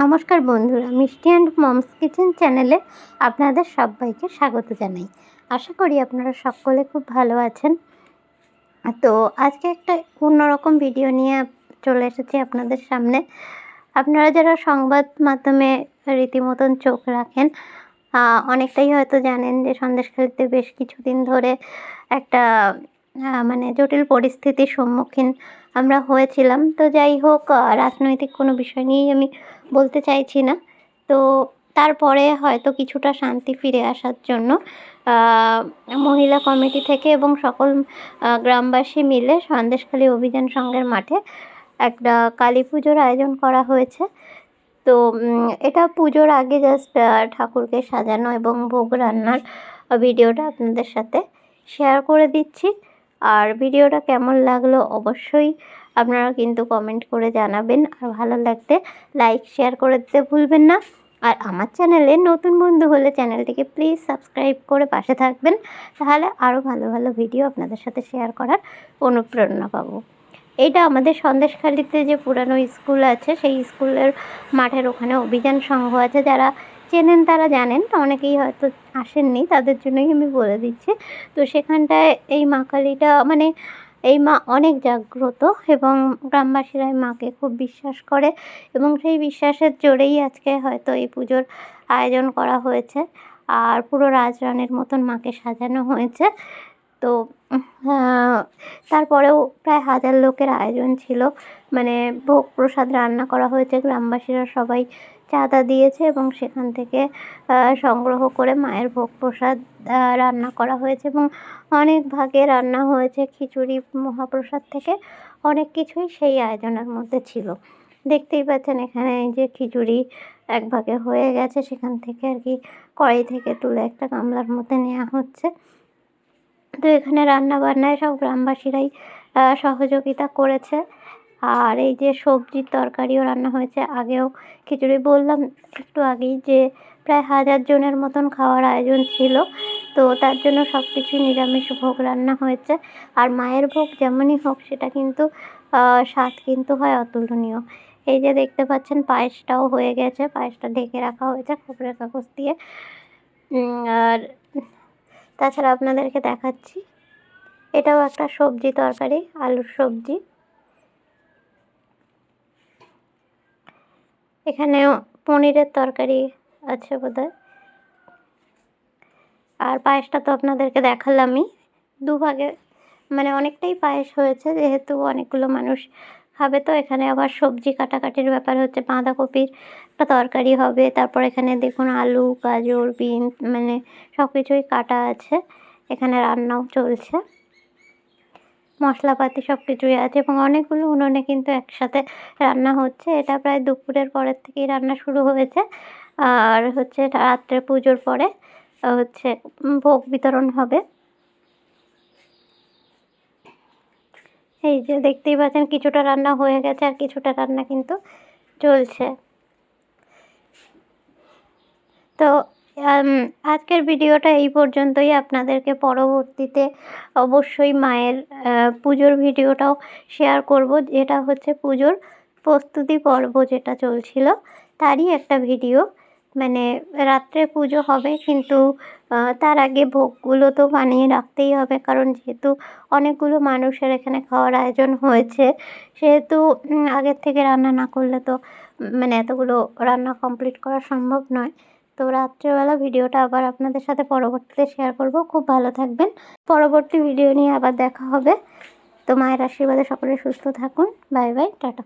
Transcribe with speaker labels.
Speaker 1: নমস্কার বন্ধুরা, মিষ্টি অ্যান্ড মমস কিচেন চ্যানেলে আপনাদের সবাইকে স্বাগত জানাই। আশা করি আপনারা সকলে খুব ভালো আছেন। তো আজকে একটা অন্যরকম ভিডিও নিয়ে চলে এসেছি আপনাদের সামনে। আপনারা যারা সংবাদ মাধ্যমে রীতিমতন চোখ রাখেন অনেকটাই হয়তো জানেন যে সন্দেশখালিতে বেশ কিছুদিন ধরে একটা মানে জটিল পরিস্থিতির সম্মুখীন আমরা হয়েছিলাম। তো যাই হোক রাজনৈতিক কোনো বিষয় নিয়েই আমি বলতে চাইছি না। তো তারপরে হয়তো কিছুটা শান্তি ফিরে আসার জন্য মহিলা কমিটি থেকে এবং সকল গ্রামবাসী মিলে সন্দেশখালী অভিযান সংঘের মাঠে একটা কালী পুজোর আয়োজন করা হয়েছে। তো এটা পুজোর আগে জাস্ট ঠাকুরকে সাজানো এবং ভোগ রান্নার ভিডিওটা আপনাদের সাথে শেয়ার করে দিচ্ছি। আর ভিডিওটা কেমন লাগল অবশ্যই আপনারা কিন্তু কমেন্ট করে জানাবেন। আর ভালো লাগলে লাইক শেয়ার করে দিতে ভুলবেন না। আর আমার চ্যানেলে নতুন বন্ধু হলে চ্যানেলটিকে প্লিজ সাবস্ক্রাইব করে পাশে থাকবেন। তাহলে আরও ভালো ভালো ভিডিও আপনাদের সাথে শেয়ার করার অনুপ্রেরণা পাবো। এটা আমাদের সন্দেশখালিতে যে পুরানো স্কুল আছে, সেই স্কুলের মাঠের ওখানে অভিযান সংঘ আছে। যারা চেনেন তারা জানেন, অনেকেই হয়তো আসেননি, তাদের জন্যই আমি বলে দিচ্ছি। তো সেখানটায় এই মা কালীটা মানে এই মা অনেক জাগ্রত এবং গ্রামবাসীরা এই মাকে খুব বিশ্বাস করে এবং সেই বিশ্বাসের জোরেই আজকে হয়তো এই পুজোর আয়োজন করা হয়েছে। আর পুরো রাজরানের মতন মাকে সাজানো হয়েছে। তো তারপরেও প্রায় হাজার লোকের আয়োজন ছিল। মানে ভোগ প্রসাদ রান্না করা হয়েছে, গ্রামবাসীরা সবাই চাঁদা দিয়েছে এবং সেখান থেকে সংগ্রহ করে মায়ের ভোগ প্রসাদ রান্না করা হয়েছে এবং অনেক ভাগে রান্না হয়েছে। খিচুড়ি, মহাপ্রসাদ থেকে অনেক কিছুই সেই আয়োজনের মধ্যে ছিল। দেখতেই পাচ্ছেন এখানে এই যে খিচুড়ি এক ভাগে হয়ে গেছে। সেখান থেকে আর কি কড়াই থেকে তুলে একটা গামলার মধ্যে নেওয়া হচ্ছে। তো এখানে রান্না বান্নায় সব গ্রামবাসীরাই সহযোগিতা করেছে। আর এই যে সবজির তরকারিও রান্না হয়েছে। আগেও খিচুড়ি বললাম একটু আগেই যে প্রায় হাজার জনের মতন খাওয়ার আয়োজন ছিল। তো তার জন্য সব কিছুই নিরামিষ ভোগ রান্না হয়েছে। আর মায়ের ভোগ যেমনই হোক সেটা কিন্তু স্বাদ কিন্তু হয় অতুলনীয়। এই যে দেখতে পাচ্ছেন পায়েসটাও হয়ে গেছে। পায়েসটা ঢেকে রাখা হয়েছে খবরের কাগজ দিয়ে। আর তাছাড়া আপনাদেরকে দেখাচ্ছি। এটাও একটা সবজি তরকারি, আলুর সবজি। এখানেও পনিরের তরকারি আছে বোধহয়। আর পায়েসটা তো আপনাদেরকে দেখালামই। দুভাগে মানে অনেকটাই পায়েস হয়েছে, যেহেতু অনেকগুলো মানুষ খাবে তো? এখানে আবার সবজি কাটাকাটির ব্যাপার হচ্ছে, বাঁধাকপির একটা তরকারি হবে, তারপর এখানে দেখুন আলু, গাজর, বিন মানে সব কিছুই কাটা আছে। এখানে রান্নাও চলছে। মশলাপাতি সব কিছুই আছে এবং অনেকগুলো উনুনে কিন্তু একসাথে রান্না হচ্ছে। এটা প্রায় দুপুরের পরের থেকেই রান্না শুরু হয়েছে। আর হচ্ছে রাত্রে পুজোর পরে হচ্ছে ভোগ বিতরণ হবে। এই যে দেখতেই পাচ্ছেন কিছুটা রান্না হয়ে গেছে আর কিছুটা রান্না কিন্তু চলছে। তো আজকের ভিডিওটা এই পর্যন্তই। আপনাদেরকে পরবর্তীতে অবশ্যই মায়ের পুজোর ভিডিওটাও শেয়ার করব। যেটা হচ্ছে পুজোর প্রস্তুতি পর্ব যেটা চলছিল, তারই একটা ভিডিও। মানে রাত্রে পুজো হবে, কিন্তু তার আগে ভোগগুলো তো বানিয়ে রাখতেই হবে, কারণ যেহেতু অনেকগুলো মানুষের এখানে খাওয়ার আয়োজন হয়েছে, সেহেতু আগের থেকে রান্না না করলে তো মানে এতগুলো রান্না কমপ্লিট করা সম্ভব নয়। তো রাত্রেবেলা ভিডিওটা আবার আপনাদের সাথে পরবর্তীতে শেয়ার করব। খুব ভালো থাকবেন। পরবর্তী ভিডিও নিয়ে আবার দেখা হবে। তো মায়ের আশীর্বাদে সকলে সুস্থ থাকুন। Bye bye tata.